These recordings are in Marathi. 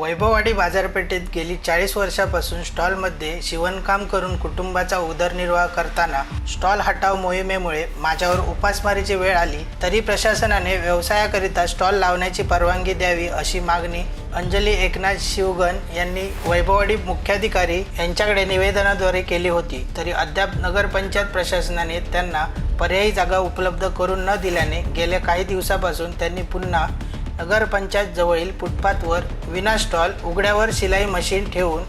वैभववाडी बाजारपेठेत गेली चाळीस वर्षापासून स्टॉलमध्ये शिवणकाम करून कुटुंबाचा उदरनिर्वाह करताना स्टॉल हटाव मोहिमेमुळे माझ्यावर उपासमारीची वेळ आली तरी प्रशासनाने व्यवसायाकरिता स्टॉल लावण्याची परवानगी द्यावी अशी मागणी अंजली एकनाथ शिवगन यांनी वैभववाडी मुख्याधिकारी यांच्याकडे निवेदनाद्वारे केली होती. तरी अद्याप नगरपंचायत प्रशासनाने त्यांना पर्यायी जागा उपलब्ध करून न दिल्याने गेल्या काही दिवसापासून त्यांनी पुन्हा नगरपंचायत जवळील फुटपाथवर विना स्टॉल उघड्यावर शिलाई मशीन ठेवून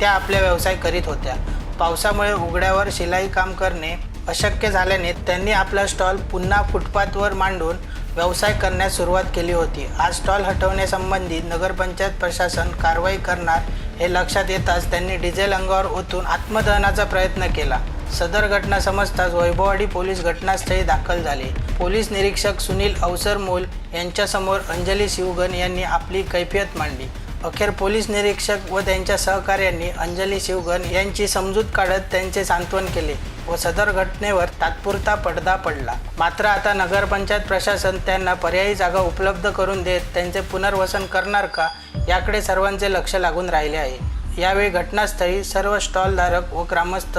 त्या आपला व्यवसाय करीत होत्या. पावसामुळे उघड्यावर शिलाई काम करणे अशक्य झाल्याने त्यांनी आपला स्टॉल पुन्हा फुटपाथवर मांडून व्यवसाय करण्यास सुरुवात केली होती. आज स्टॉल हटवण्यासंबंधी नगरपंचायत प्रशासन कारवाई करणार हे लक्षात येताच त्यांनी डिझेल अंगावर ओतून आत्मदहनाचा प्रयत्न केला. सदर घटना समजताच वैभववाडी पोलीस घटनास्थळी दाखल झाले. पोलीस निरीक्षक सुनील अवसरमोल यांच्यासमोर अंजली शिवगण यांनी आपली कैफियत मांडली. अखेर पोलीस निरीक्षक व त्यांच्या सहकार्यांनी अंजली शिवगण यांची समजूत काढत त्यांचे सांत्वन केले व सदर घटनेवर तात्पुरता पडदा पडला. मात्र आता नगरपंचायत प्रशासन त्यांना पर्यायी जागा उपलब्ध करून देत त्यांचे पुनर्वसन करणार का याकडे सर्वांचे लक्ष लागून राहिले आहे. यावेळी घटनास्थळी सर्व स्टॉलधारक व ग्रामस्थ